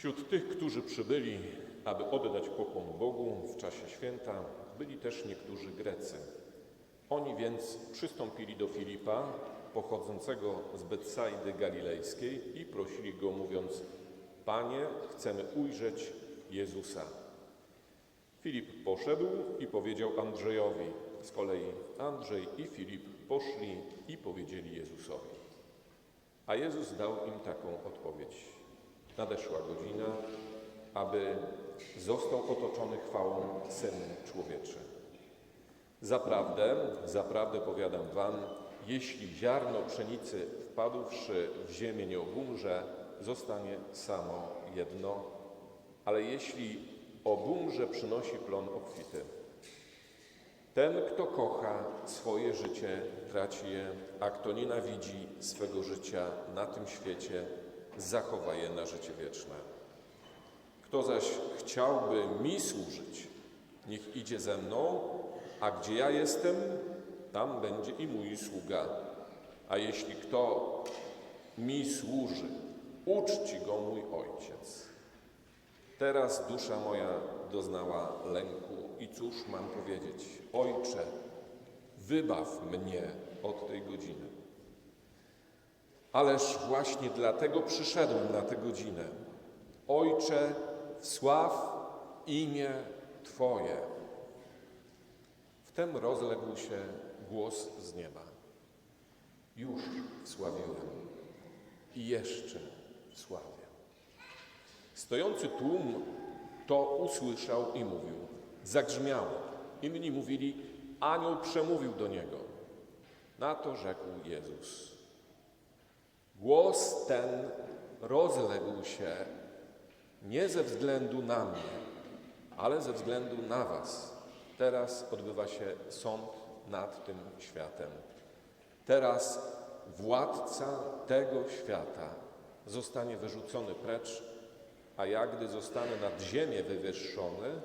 Wśród tych, którzy przybyli, aby oddać pokłon Bogu w czasie święta, byli też niektórzy Grecy. Oni więc przystąpili do Filipa, pochodzącego z Betsaidy Galilejskiej i prosili go, mówiąc: Panie, chcemy ujrzeć Jezusa. Filip poszedł i powiedział Andrzejowi. Z kolei Andrzej i Filip poszli i powiedzieli Jezusowi. A Jezus dał im taką odpowiedź. Nadeszła godzina, aby został otoczony chwałą Syn Człowieczy. Zaprawdę, zaprawdę powiadam wam, jeśli ziarno pszenicy wpadłszy w ziemię nie obumrze, zostanie samo jedno, ale jeśli obumrze, przynosi plon obfity. Ten, kto kocha swoje życie, traci je, a kto nienawidzi swego życia na tym świecie, zachowa je na życie wieczne. Kto zaś chciałby mi służyć, niech idzie ze mną, a gdzie ja jestem, tam będzie i mój sługa. A jeśli kto mi służy, uczci go mój ojciec. Teraz dusza moja doznała lęku i cóż mam powiedzieć? Ojcze, wybaw mnie od tej godziny. Ależ właśnie dlatego przyszedłem na tę godzinę. Ojcze, wsław imię Twoje. Wtem rozległ się głos z nieba. Już wsławiłem i jeszcze wsławię. Stojący tłum to usłyszał i mówił. Zagrzmiało. Inni mówili, anioł przemówił do niego. Na to rzekł Jezus. Głos ten rozległ się nie ze względu na mnie, ale ze względu na was. Teraz odbywa się sąd nad tym światem. Teraz władca tego świata zostanie wyrzucony precz, a ja, gdy zostanę nad ziemię wywyższony,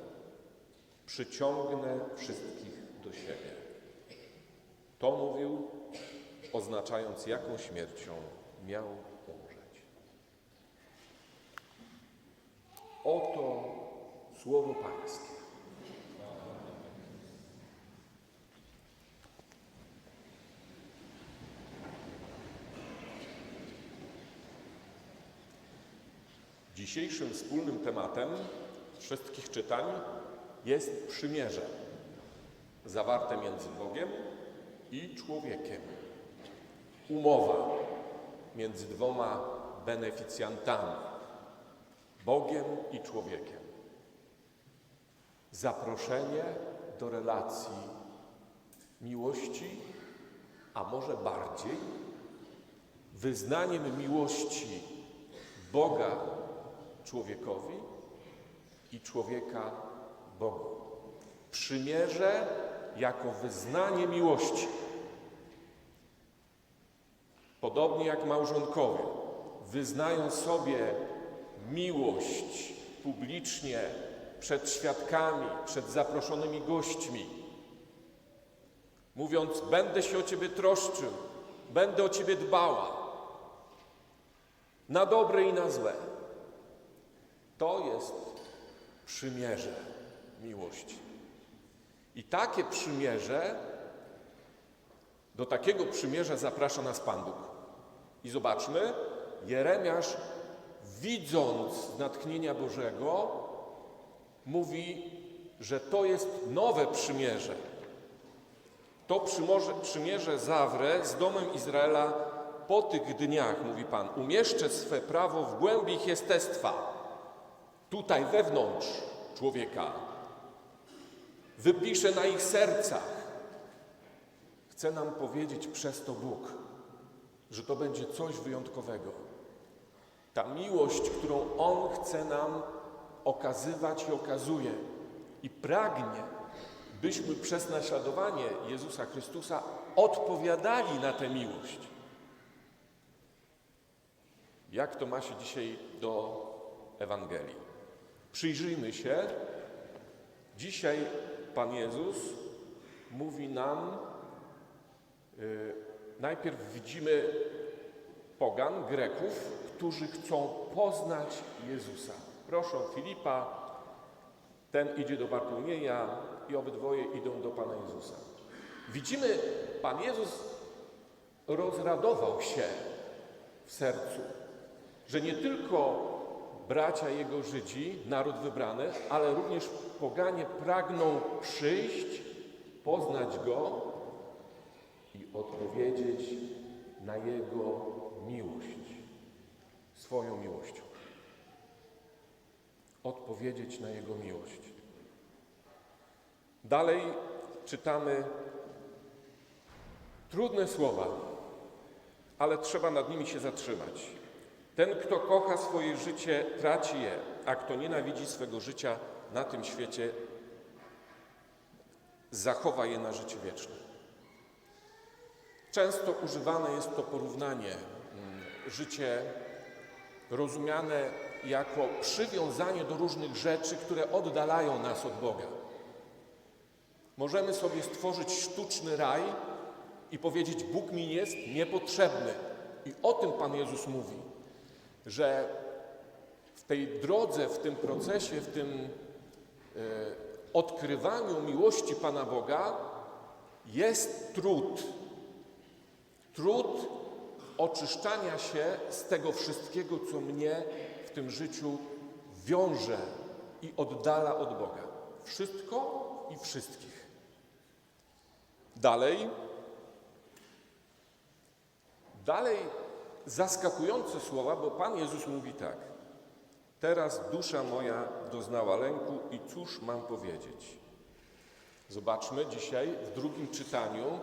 przyciągnę wszystkich do siebie. To mówił, oznaczając, jaką śmiercią miał umrzeć. Oto słowo Pańskie. Dzisiejszym wspólnym tematem wszystkich czytań jest przymierze zawarte między Bogiem i człowiekiem. Umowa między dwoma beneficjantami Bogiem i człowiekiem. Zaproszenie do relacji miłości, a może bardziej wyznaniem miłości Boga człowiekowi i człowieka Bogu. Przymierze jako wyznanie miłości. Podobnie jak małżonkowie wyznają sobie miłość publicznie przed świadkami, przed zaproszonymi gośćmi, mówiąc: Będę się o Ciebie troszczył, będę o Ciebie dbała, na dobre i na złe. To jest przymierze miłości. I takie przymierze, do takiego przymierza zaprasza nas Pan Bóg. I zobaczmy, Jeremiasz, widząc natchnienia Bożego, mówi, że to jest nowe przymierze. To przymierze, przymierze zawrę z domem Izraela po tych dniach, mówi Pan, umieszczę swe prawo w głębi ich jestestwa tutaj wewnątrz człowieka. Wypisze na ich sercach. Chce nam powiedzieć przez to Bóg, że to będzie coś wyjątkowego. Ta miłość, którą On chce nam okazywać i okazuje, i pragnie, byśmy przez naśladowanie Jezusa Chrystusa odpowiadali na tę miłość. Jak to ma się dzisiaj do Ewangelii? Przyjrzyjmy się. Dzisiaj Pan Jezus mówi nam, yy, najpierw widzimy pogan, Greków, którzy chcą poznać Jezusa. Proszę Filipa, ten idzie do Bartłomieja i obydwoje idą do Pana Jezusa. Widzimy, Pan Jezus rozradował się w sercu, że nie tylko bracia Jego Żydzi, naród wybrany, ale również poganie pragną przyjść, poznać Go i odpowiedzieć na Jego miłość, swoją miłością. Odpowiedzieć na Jego miłość. Dalej czytamy trudne słowa, ale trzeba nad nimi się zatrzymać. Ten, kto kocha swoje życie, traci je, a kto nienawidzi swego życia na tym świecie, zachowa je na życie wieczne. Często używane jest to porównanie mm, życie rozumiane jako przywiązanie do różnych rzeczy, które oddalają nas od Boga. Możemy sobie stworzyć sztuczny raj i powiedzieć: Bóg mi jest niepotrzebny. I o tym Pan Jezus mówi, że w tej drodze, w tym procesie, w tym e, odkrywaniu miłości Pana Boga jest trud. Trud oczyszczania się z tego wszystkiego, co mnie w tym życiu wiąże i oddala od Boga. Wszystko i wszystkich. Dalej, dalej zaskakujące słowa, bo Pan Jezus mówi tak. Teraz dusza moja doznała lęku i cóż mam powiedzieć? Zobaczmy dzisiaj w drugim czytaniu,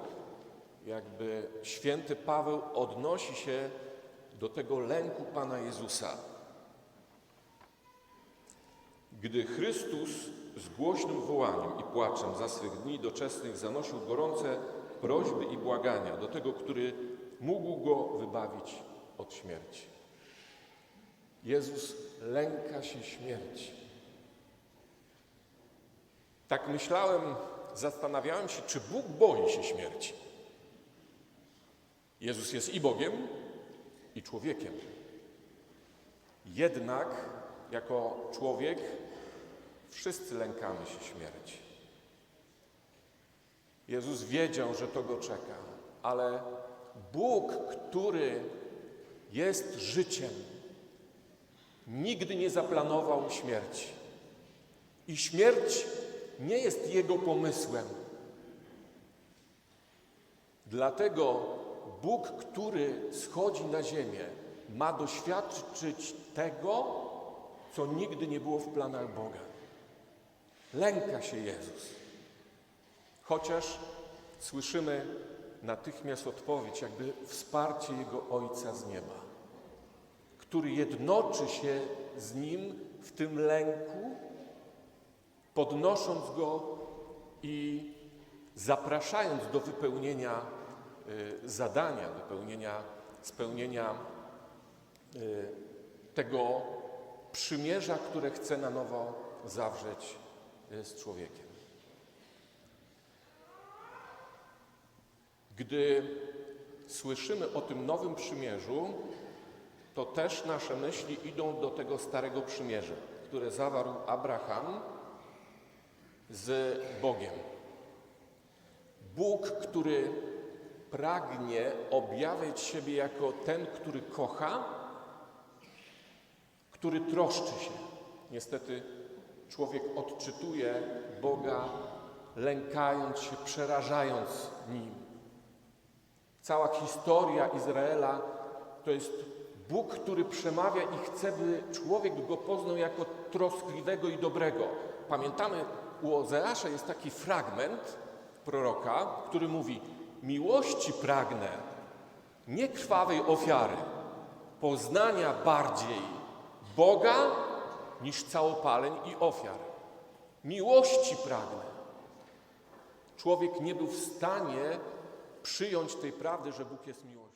jakby święty Paweł odnosi się do tego lęku Pana Jezusa. Gdy Chrystus z głośnym wołaniem i płaczem za swych dni doczesnych zanosił gorące prośby i błagania do tego, który mógł go wybawić od śmierci. Jezus lęka się śmierci. Tak myślałem, zastanawiałem się, czy Bóg boi się śmierci. Jezus jest i Bogiem, i człowiekiem. Jednak jako człowiek wszyscy lękamy się śmierci. Jezus wiedział, że to go czeka, ale Bóg, który jest życiem, nigdy nie zaplanował śmierci. I śmierć nie jest Jego pomysłem. Dlatego Bóg, który schodzi na ziemię, ma doświadczyć tego, co nigdy nie było w planach Boga. Lęka się Jezus. Chociaż słyszymy natychmiast odpowiedź, jakby wsparcie Jego Ojca z nieba, który jednoczy się z Nim w tym lęku, podnosząc Go i zapraszając do wypełnienia zadania, wypełnienia, spełnienia y, tego przymierza, które chce na nowo zawrzeć y, z człowiekiem. Gdy słyszymy o tym nowym przymierzu, to też nasze myśli idą do tego starego przymierza, które zawarł Abraham z Bogiem. Bóg, który pragnie objawiać siebie jako ten, który kocha, który troszczy się. Niestety człowiek odczytuje Boga, lękając się, przerażając nim. Cała historia Izraela to jest Bóg, który przemawia i chce, by człowiek go poznał jako troskliwego i dobrego. Pamiętamy, u Ozeasza jest taki fragment proroka, który mówi: Miłości pragnę, nie krwawej ofiary, poznania bardziej Boga niż całopaleń i ofiar. Miłości pragnę. Człowiek nie był w stanie przyjąć tej prawdy, że Bóg jest miłością.